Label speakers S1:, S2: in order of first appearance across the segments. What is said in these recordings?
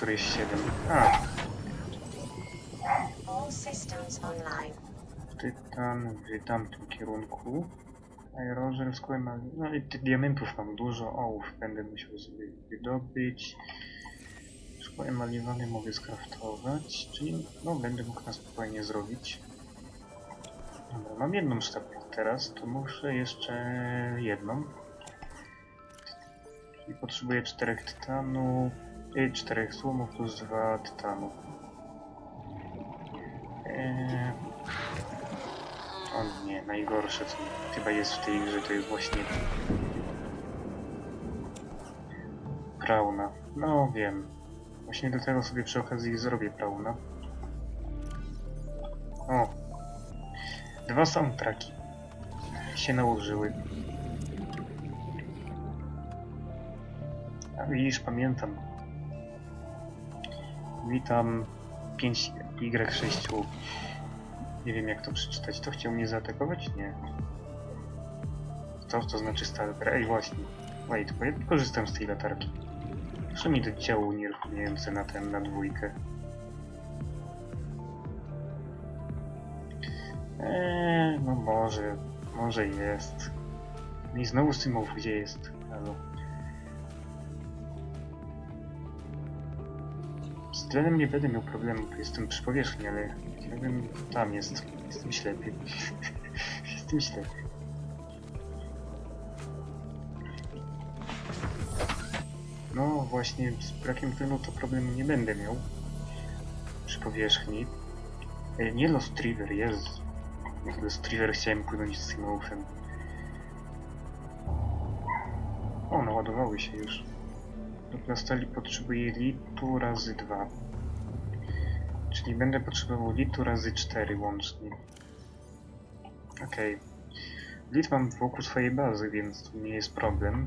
S1: któryś 7. A, tytan w tamtym kierunku. Aerożel, skłema... No i tych diamentów mam dużo. Ołów będę musiał sobie wydobyć. Szkło emaliowane mogę skraftować, czyli no będę mógł na spokojnie zrobić. Dobra, mam jedną sztabkę teraz, to muszę jeszcze jedną. I potrzebuję czterech tytanu, y, czterech słomów plus dwa tytanu. Eee... O nie, najgorsze co chyba jest w tej grze to jest właśnie Brauna. No wiem. Właśnie do tego sobie przy okazji zrobię Brauna. O! Dwa soundtracki się nałożyły. A widzisz, pamiętam. Witam 5Y6. Nie wiem jak to przeczytać. To chciał mnie zaatakować? Nie. Co to znaczy stalker? Ej, właśnie. Wait, bo ja korzystam z tej latarki. Proszę mi do działu nieruchamiające na ten, na dwójkę. Eee, no może, może jest. I znowu Symów, gdzie jest? Halo. Z tlenem nie będę miał problemu, bo jestem przy powierzchni, ale tlenem tam jest. Jestem ślepy. jestem ślepy. No właśnie, z brakiem tlenu to problemu nie będę miał. Przy powierzchni. E, nie Lost River, jest. Lost River chciałem płynąć z Simulfem. O, naładowały się już. Do plastali potrzebuję litu razy 2. Czyli będę potrzebował litu razy 4 łącznie. Okej. Lit mam wokół swojej bazy, więc to nie jest problem.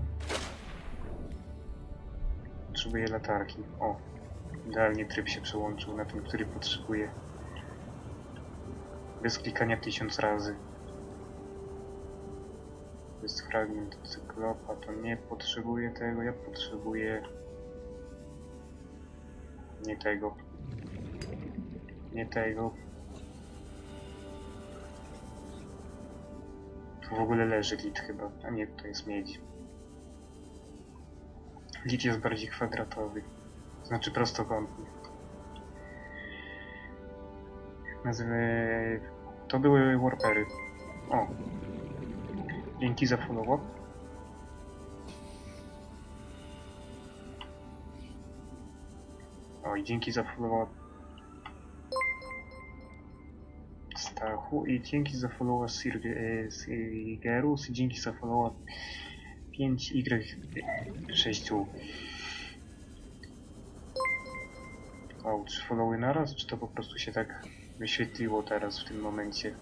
S1: Potrzebuję latarki. O, idealnie tryb się przełączył na ten, który potrzebuję. Bez klikania tysiąc razy. To jest fragment cyklopa, to nie potrzebuję tego, ja potrzebuję... Nie tego. Nie tego. Tu w ogóle leży lit chyba, a nie, to jest miedź. Lit jest bardziej kwadratowy. Znaczy prostokątny. Nazwę... To były warpery. O. Dzięki za follow-up. Oj, dzięki za follow-up. Stachu i dzięki za follow-up Sir- e, Sirgerus i dzięki za follow-up 5Y6. O, czy followy naraz, czy to po prostu się tak wyświetliło teraz w tym momencie?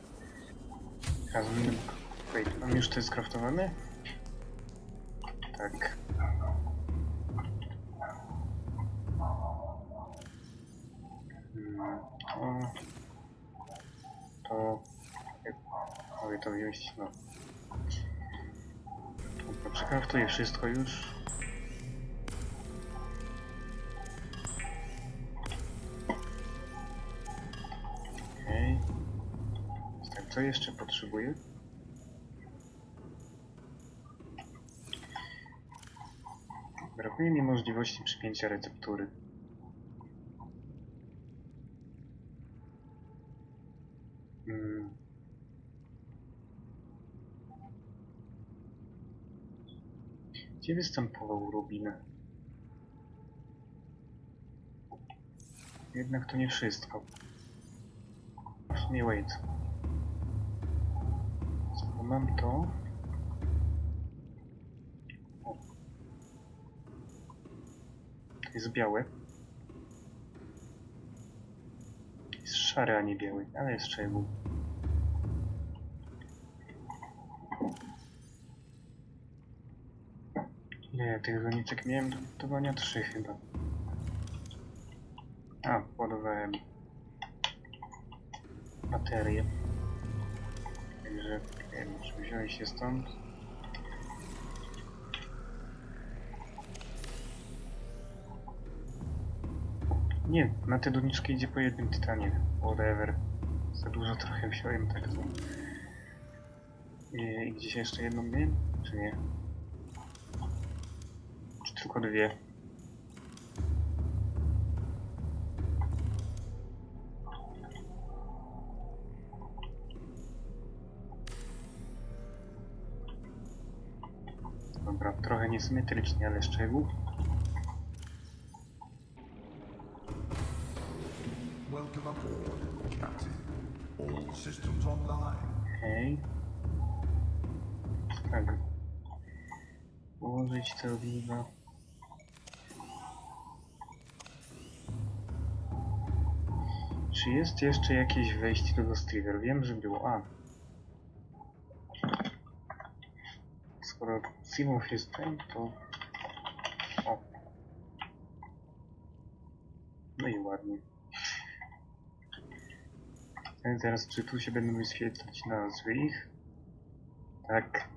S1: Rozumiem. Wait, już to skraftowane? Tak. Hmm, to... To... Jak mogę to wziąć? No. Dobra, przekraftuję wszystko już. Okej. Tak, co jeszcze potrzebuję? Brakuje mi możliwości przypięcia receptury. Hmm. Gdzie występował Rubin? Jednak to nie wszystko. W wait. Mam to... O. To jest białe. Jest szary, a nie biały, ale jest szczegół. Nie, tych doniczek miałem do budowania trzy chyba. A, ładowałem baterię. Także nie wiem, czy wziąć się stąd. Nie, na tę doniczkę idzie po jednym tytanie. Whatever. Za dużo trochę wziąłem to. I, I gdzieś jeszcze jedną miałem? Czy nie? Czy tylko dwie? Dobra, trochę niesymetrycznie, ale szczegół. Okej. Tak. Ułożyć te oliwa. Czy jest jeszcze jakieś wejście do Ghost River? Wiem, że było. A. Skoro Simów jest ten, to... O. No i ładnie. Teraz czy tu się będą wyświetlać nazwy ich? Tak.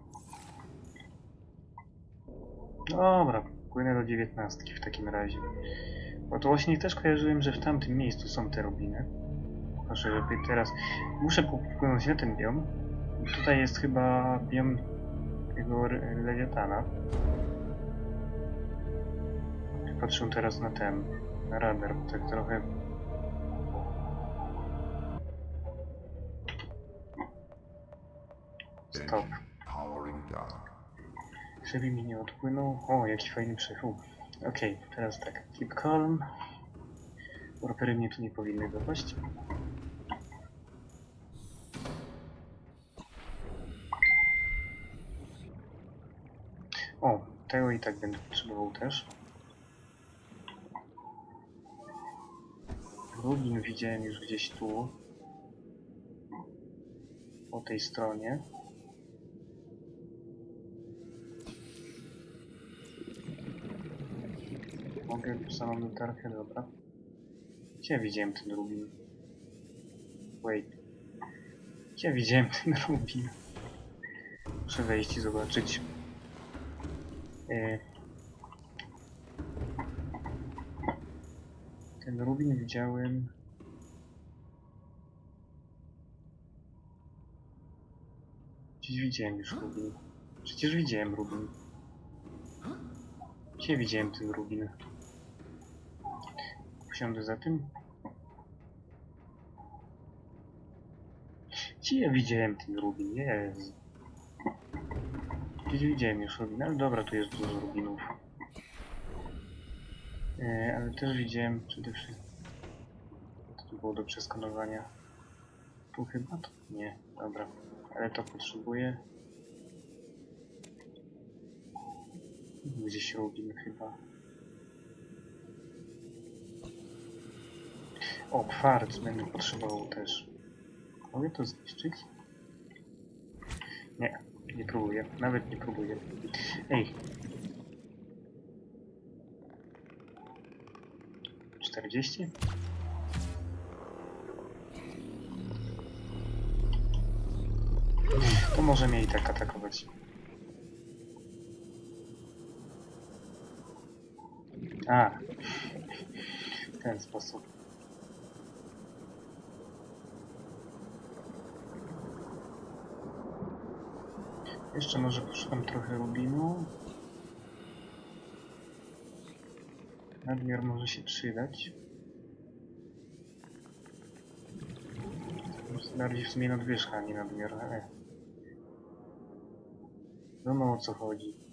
S1: Dobra, płynę do dziewiętnastki w takim razie. Bo to właśnie też kojarzyłem, że w tamtym miejscu są te robiny. Proszę, żeby teraz... Muszę popłynąć na ten biom. Tutaj jest chyba biom tego lewiatana. Patrzę teraz na ten, na radar, bo tak trochę Stop. Żeby mi nie odpłynął. O, jaki fajny przechód. Okej, teraz tak. Keep calm. Warpery mnie tu nie powinny dopaść. O, tego i tak będę potrzebował też. Rubin widziałem już gdzieś tu. Po tej stronie. Mogę samą latarkę, dobra. Gdzie widziałem ten rubin? Wait. Gdzie widziałem ten rubin? Muszę wejść i zobaczyć. E... Ten rubin widziałem... Gdzieś widziałem już rubin. Przecież widziałem rubin. Gdzie widziałem ten rubin? Usiądę za tym? Gdzie ja widziałem ten rubin? Jezu. Gdzieś widziałem już rubin, ale dobra, tu jest dużo rubinów. E, ale też widziałem przede wszystkim... Tu było do przeskanowania? Tu chyba? To nie, dobra. Ale to potrzebuję. Gdzieś rubin chyba. O, będę potrzebował też. Mogę to zniszczyć? Nie, nie próbuję. Nawet nie próbuję. Ej. 40? To może mnie i tak atakować. A. W ten sposób. Jeszcze może poszukam trochę rubinu. Nadmiar może się przydać. Bardziej w sumie nadwyżka, a nie nadmiar, ale... Wiadomo o co chodzi.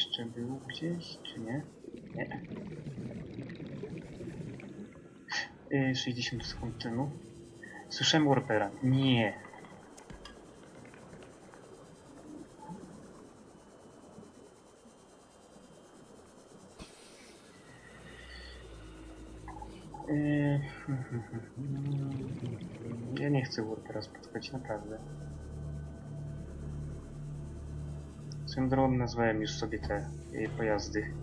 S1: Jeszcze był gdzieś, czy nie? Nie. Yy, 60 sekund temu. Słyszałem Warpera. Nie. Yy, Ja nie chcę Warpera spotkać, naprawdę. Swoją drogą nazwałem już sobie te e, pojazdy.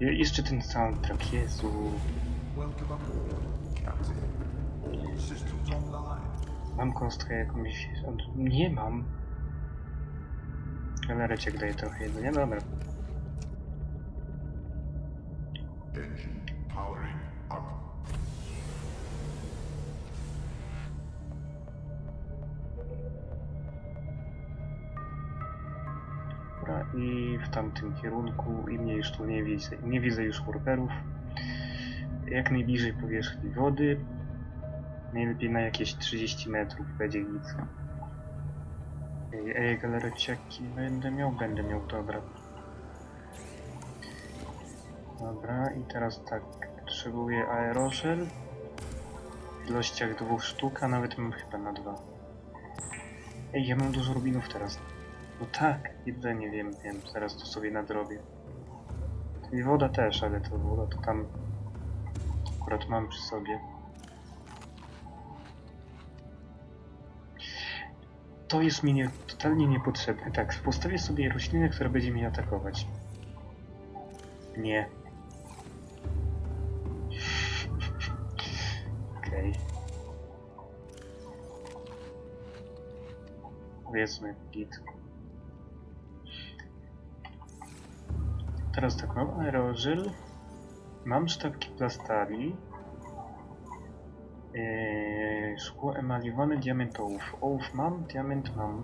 S1: I jeszcze ten soundtrack, Jezu. Mam kostkę jakąś... Nie mam. Galereciek daje trochę jedzenia, dobra.
S2: Engine powering up.
S1: I w tamtym kierunku i mnie już tu nie widzę. Nie widzę już horperów. Jak najbliżej powierzchni wody. Najlepiej na jakieś 30 metrów będzie nic. Ej, ej galereciaki będę miał, będę miał, dobra. Dobra, i teraz tak, potrzebuję aeroszel. W ilościach dwóch sztuk, a nawet mam chyba na dwa. Ej, ja mam dużo rubinów teraz. No tak, jedzenie wiem, wiem, zaraz to sobie nadrobię. I woda też, ale to woda to tam akurat mam przy sobie. To jest mi nie, totalnie niepotrzebne. Tak, postawię sobie roślinę, która będzie mnie atakować. Nie. Okej. Powiedzmy, git. Teraz tak, mam aerożel, mam sztabki plastali, yy, szkło emaliowane, diament ołów. Ołów mam, diament mam.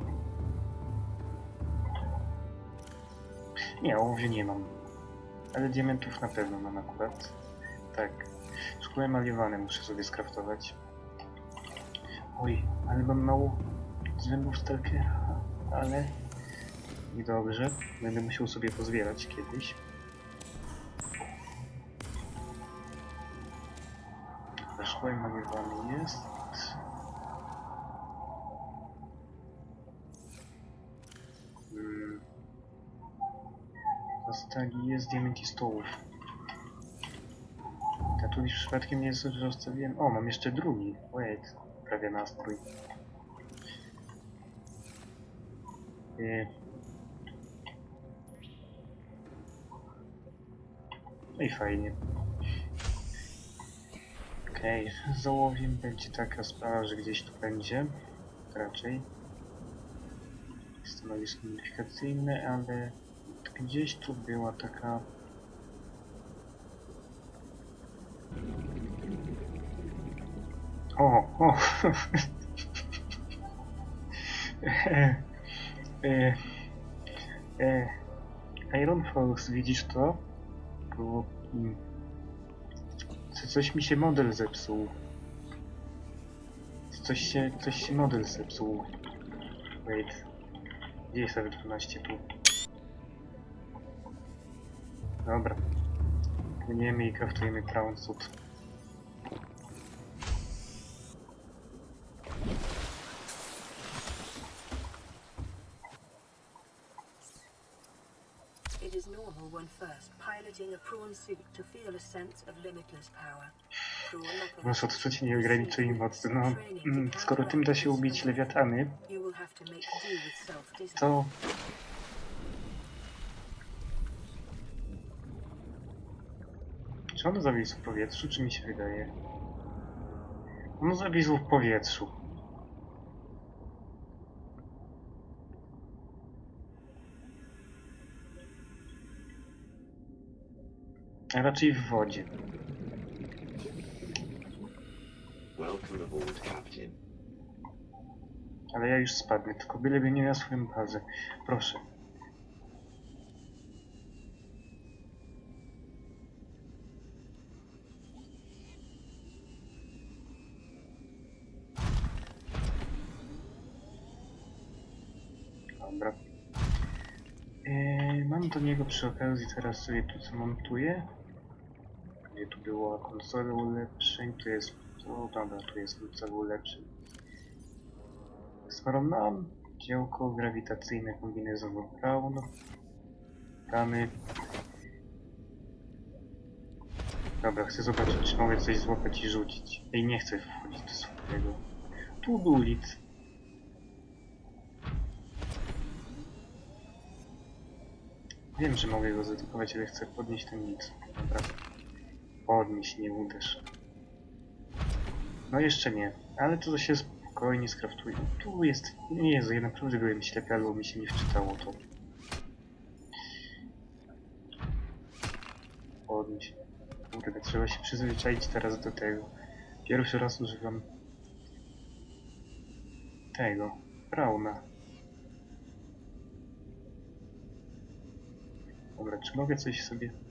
S1: Nie, ołów nie mam. Ale diamentów na pewno mam akurat. Tak. Szkło emaliowane muszę sobie skraftować. Oj, ale mam mało zębów stalkera, ale... Niedobrze. Będę musiał sobie pozbierać kiedyś. Szkło emaliowane jest. Hmm. Zostali jest diament stołów. A tu przypadkiem nie zostawiłem... O, mam jeszcze drugi. Wait, prawie nastrój. Yy. No i fajnie. Okej, z załowiem będzie taka sprawa, że gdzieś tu będzie. Raczej. Stanowisko modyfikacyjne, ale gdzieś tu była taka... O, o! e, e, e, Iron Fox, widzisz to? Bo, mm, co- coś mi się model zepsuł. Coś się, coś się model zepsuł. Wait. Gdzie jest F12 tu? Dobra. Płyniemy i kraftujemy Crown Suit. Masz odczucie nieograniczonej mocy. No, mm, skoro tym da się ubić lewiatany,
S3: to...
S1: Czy on zawisł w powietrzu, czy mi się wydaje? On zawisł w powietrzu. A raczej w wodzie. Ale ja już spadnę, tylko byleby nie na swoją bazę. Proszę. Dobra. Eee, mam do niego przy okazji teraz sobie tu co montuję. Gdzie tu było konsolę ulepszeń, tu jest... O dobra, tu jest konsola ulepszeń. Skoro mam działko grawitacyjne kombinezonu Brown, damy. Dobra, chcę zobaczyć, czy mogę coś złapać i rzucić. Ej, nie chcę wchodzić do swojego. Tu był ulic. Wiem, że mogę go zaatakować, ale chcę podnieść ten nic. Dobra. Podnieś, nie uderz. No jeszcze nie, ale to się spokojnie skraftuje. Tu jest... Nie Jezu, ja naprawdę byłem ślepy, albo mi się nie wczytało to. Podnieś. Kurde, trzeba się przyzwyczaić teraz do tego. Pierwszy raz używam tego, Brauna. Dobra, czy mogę coś sobie...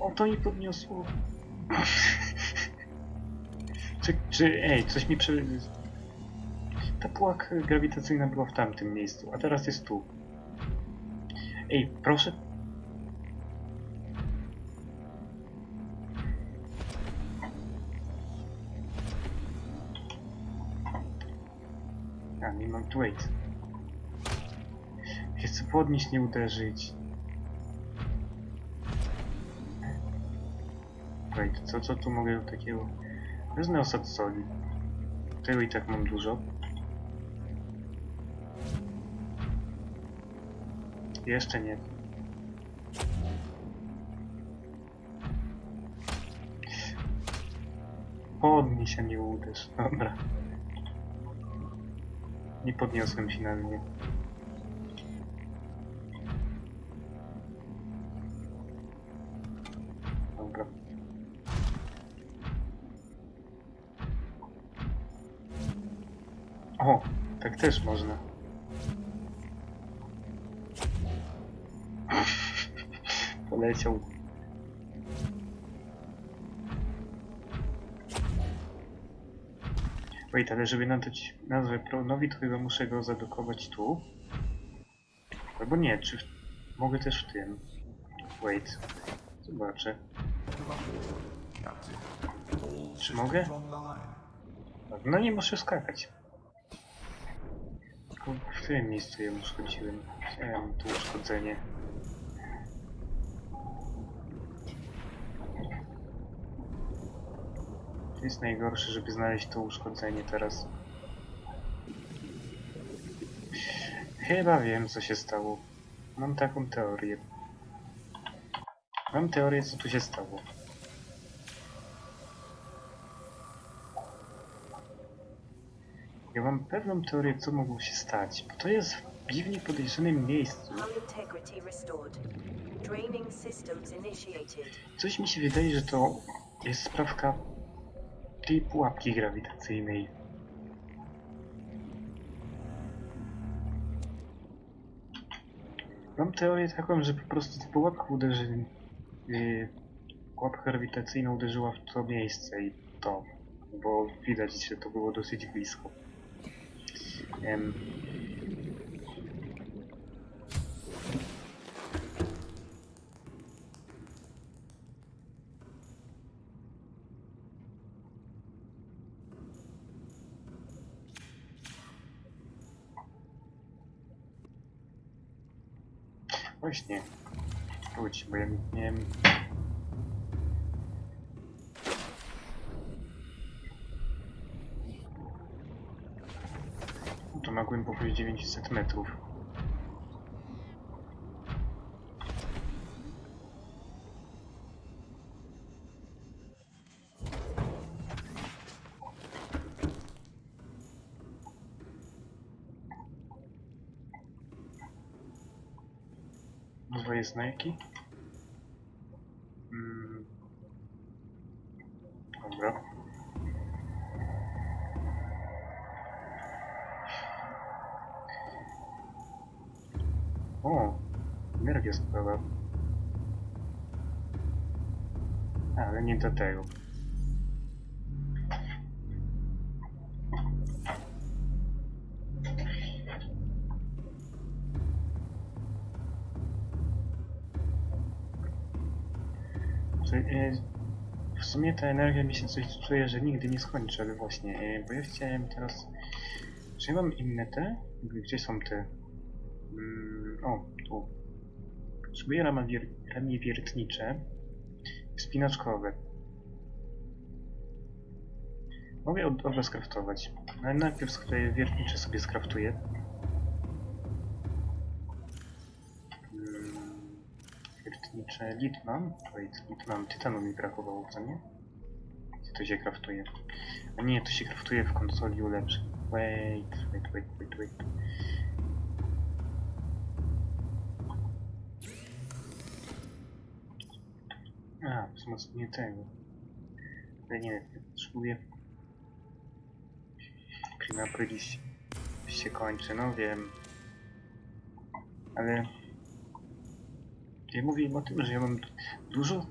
S1: O, to mi podniosło. czy, czy, ej, coś mi prze... Ta pułak grawitacyjna była w tamtym miejscu, a teraz jest tu. Ej, proszę... A, nie mam tu wait. Ja chcę podnieść, nie uderzyć. Co, co tu mogę takiego... Wezmę osad soli. Tego i tak mam dużo. Jeszcze nie. Podnieś, a nie uderz. Dobra. Nie podniosłem finalnie. Też można. Poleciał. Wait, ale żeby nadać nazwę pronowi, to chyba muszę go zadokować tu. Albo nie, czy w... mogę też w tym. Wait, zobaczę. Czy mogę?
S2: online.
S1: No nie muszę skakać. Tylko w którym miejscu ją uszkodziłem? Chciałem tu uszkodzenie. To jest najgorsze, żeby znaleźć to uszkodzenie teraz. Chyba wiem, co się stało. Mam taką teorię. Mam teorię, co tu się stało. Ja mam pewną teorię, co mogło się stać, bo to jest w dziwnie podejrzanym miejscu. Coś mi się wydaje, że to jest sprawka tej pułapki grawitacyjnej. Mam teorię taką, że po prostu ta pułapka uderzy... Yy, pułapka grawitacyjna uderzyła w to miejsce i to, bo widać, że to było dosyć blisko. Em, Właśnie. Wróć, miałem... No głębokość 900 metrów. Dwoje znajki. Mm. Dobra. O, energia spada. Ale nie do tego. E, w sumie ta energia mi się coś czuje, że nigdy nie skończy, ale właśnie, e, bo ja chciałem teraz... Czy ja mam inne te? Gdzie są te? Mm, o, tu. Potrzebuję rama wier ramię wiertnicze, spinaczkowe. Mogę od oba skraftować, ale najpierw skleję wiertnicze sobie skraftuję. Mm, Wiertnicze lit mam. Wait, lit mam. Tytanu mi brakowało, co nie? to się kraftuje. A nie, to się kraftuje w konsoli ulepszy. Wait, wait, wait, wait, wait. A, wzmocnienie tego. Ale nie, potrzebuję. Klina Prylis się kończy, no wiem. Ale... Ja mówiłem o tym, że ja mam dużo,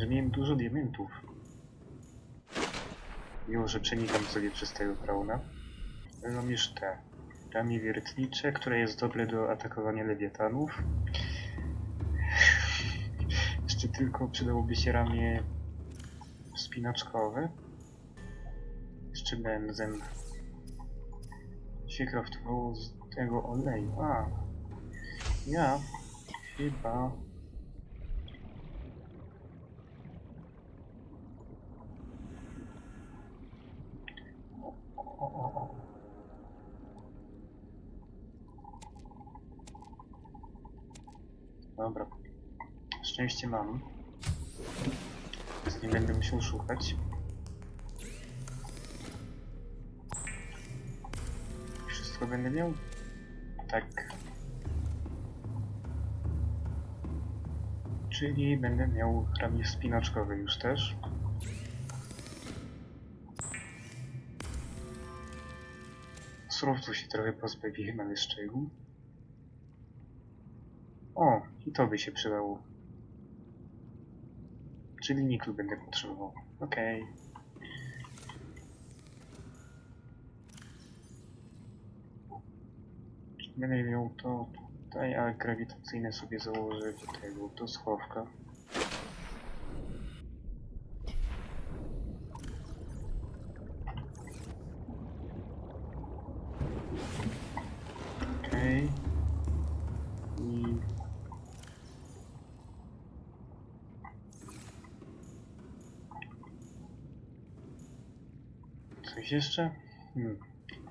S1: że miałem dużo diamentów. Mimo, że przenikam sobie przez tego krauna. Ale mam już te. Ramię wiertnicze, które jest dobre do atakowania lewiatanów. Jeszcze tylko przydałoby się ramię spinaczkowe. Jeszcze benzem. Się kraftowało z tego oleju. A. Ja chyba. Dobra. Szczęście mam. Więc nie będę musiał szukać. Wszystko będę miał? Tak. Czyli będę miał ramię spinaczkowe już też. Surowców się trochę z czego? O, i to by się przydało. Czyli niklu będę potrzebował. Okej. Będę miał to tutaj, a grawitacyjne sobie założę do tego, do schowka. Coś jeszcze? Hmm.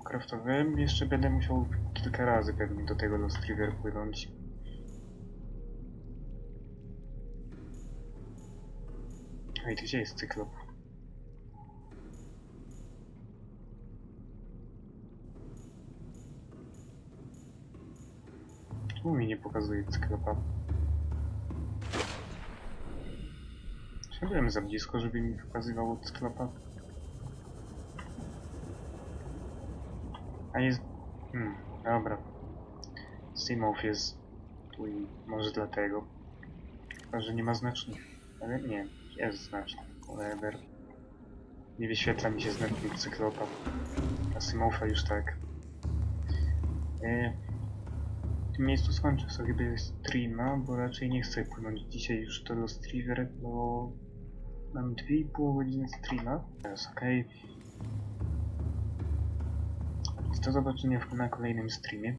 S1: Kraftowałem. Jeszcze będę musiał kilka razy pewnie do tego Lost River płynąć. Ej, gdzie jest cyklop? Czemu mi nie pokazuje cyklopa? Czy byłem za blisko, żeby mi pokazywało cyklopa? A jest... Hmm, dobra. Simow jest tu i może dlatego. Chyba, że nie ma znacznik. Ale nie, jest znacznik. Whatever. Nie wyświetla mi się znacznik cyklopa. A Simofa już tak. E, w tym miejscu skończę sobie streama, bo raczej nie chcę płynąć dzisiaj już do Lost River, bo mam 2,5 godziny streama. Teraz okej. Do zobaczenia na kolejnym streamie.